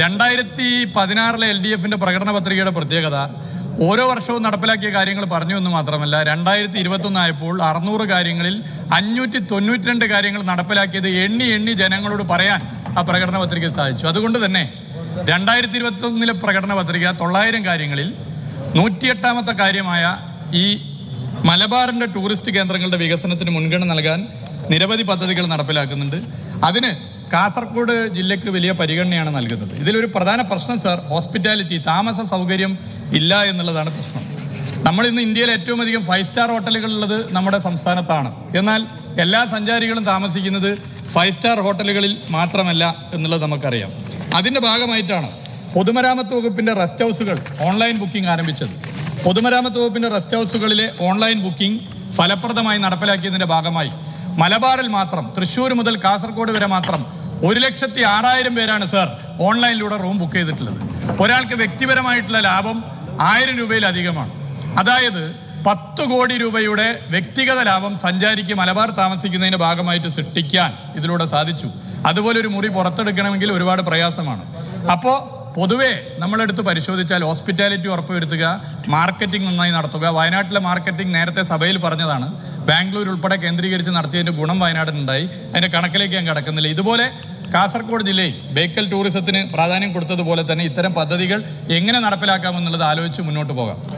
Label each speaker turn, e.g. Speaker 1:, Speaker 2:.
Speaker 1: രണ്ടായിരത്തി പതിനാറിലെ L D എഫിന്റെ പ്രകടന പത്രികയുടെ പ്രത്യേകത ഓരോ വർഷവും നടപ്പിലാക്കിയ കാര്യങ്ങൾ പറഞ്ഞു എന്ന് മാത്രമല്ല രണ്ടായിരത്തി ഇരുപത്തൊന്ന് ആയപ്പോൾ അറുന്നൂറ് കാര്യങ്ങളിൽ അഞ്ഞൂറ്റി തൊണ്ണൂറ്റിരണ്ട് കാര്യങ്ങൾ നടപ്പിലാക്കിയത് എണ്ണി എണ്ണി ജനങ്ങളോട് പറയാൻ ആ പ്രകടന പത്രിക സാധിച്ചു. അതുകൊണ്ട് തന്നെ രണ്ടായിരത്തി ഇരുപത്തൊന്നിലെ പ്രകടന പത്രിക തൊള്ളായിരം കാര്യങ്ങളിൽ നൂറ്റിയെട്ടാമത്തെ കാര്യമായ ഈ മലബാറിന്റെ ടൂറിസ്റ്റ് കേന്ദ്രങ്ങളുടെ വികസനത്തിന് മുൻഗണന നൽകാൻ നിരവധി പദ്ധതികൾ നടപ്പിലാക്കുന്നുണ്ട്. അതിന് കാസർഗോഡ് ജില്ലയ്ക്ക് വലിയ പരിഗണനയാണ് നൽകുന്നത്. ഇതിലൊരു പ്രധാന പ്രശ്നം സർ ഹോസ്പിറ്റാലിറ്റി താമസ സൗകര്യം ഇല്ല എന്നുള്ളതാണ് പ്രശ്നം. നമ്മൾ ഇന്ന് ഇന്ത്യയിൽ ഏറ്റവും അധികം ഫൈവ് സ്റ്റാർ ഹോട്ടലുകൾ ഉള്ളത് നമ്മുടെ സംസ്ഥാനത്താണ്. എന്നാൽ എല്ലാ സഞ്ചാരികളും താമസിക്കുന്നത് ഫൈവ് സ്റ്റാർ ഹോട്ടലുകളിൽ മാത്രമല്ല എന്നുള്ളത് നമുക്കറിയാം. അതിന്റെ ഭാഗമായിട്ടാണ് പൊതുമരാമത്ത് വകുപ്പിന്റെ റെസ്റ്റ് ഹൗസുകൾ ഓൺലൈൻ ബുക്കിംഗ് ആരംഭിച്ചത്. പൊതുമരാമത്ത് വകുപ്പിന്റെ റെസ്റ്റ് ഹൗസുകളിലെ ഓൺലൈൻ ബുക്കിംഗ് ഫലപ്രദമായി നടപ്പിലാക്കിയതിന്റെ ഭാഗമായി മലബാറിൽ മാത്രം തൃശ്ശൂർ മുതൽ കാസർഗോഡ് വരെ മാത്രം ഒരു ലക്ഷത്തി ആറായിരം പേരാണ് സർ ഓൺലൈനിലൂടെ റൂം ബുക്ക് ചെയ്തിട്ടുള്ളത്. ഒരാൾക്ക് വ്യക്തിപരമായിട്ടുള്ള ലാഭം ആയിരം രൂപയിലധികമാണ്. അതായത് പത്ത് കോടി രൂപയുടെ വ്യക്തിഗത ലാഭം സഞ്ചാരിക്ക് മലബാർ താമസിക്കുന്നതിന്റെ ഭാഗമായിട്ട് സൃഷ്ടിക്കാൻ ഇതിലൂടെ സാധിച്ചു. അതുപോലെ ഒരു മുറി പുറത്തെടുക്കണമെങ്കിൽ ഒരുപാട് പ്രയാസമാണ്. അപ്പോൾ പൊതുവെ നമ്മളെടുത്ത് പരിശോധിച്ചാൽ ഹോസ്പിറ്റാലിറ്റി ഉറപ്പുവരുത്തുക മാർക്കറ്റിംഗ് നന്നായി നടത്തുക. വയനാട്ടിലെ മാർക്കറ്റിംഗ് നേരത്തെ സഭയിൽ പറഞ്ഞതാണ്. ബാംഗ്ലൂർ ഉൾപ്പെടെ കേന്ദ്രീകരിച്ച് നടത്തിയതിന്റെ ഗുണം വയനാടിനുണ്ടായി. അതിന്റെ കണക്കിലേക്ക് ഞാൻ കിടക്കുന്നില്ല. ഇതുപോലെ കാസർഗോഡ് ജില്ലയിൽ ബേക്കൽ ടൂറിസത്തിന് പ്രാധാന്യം കൊടുത്തതുപോലെ തന്നെ ഇത്തരം പദ്ധതികൾ എങ്ങനെ നടപ്പിലാക്കാമെന്നുള്ളത് ആലോചിച്ച് മുന്നോട്ട് പോകാം.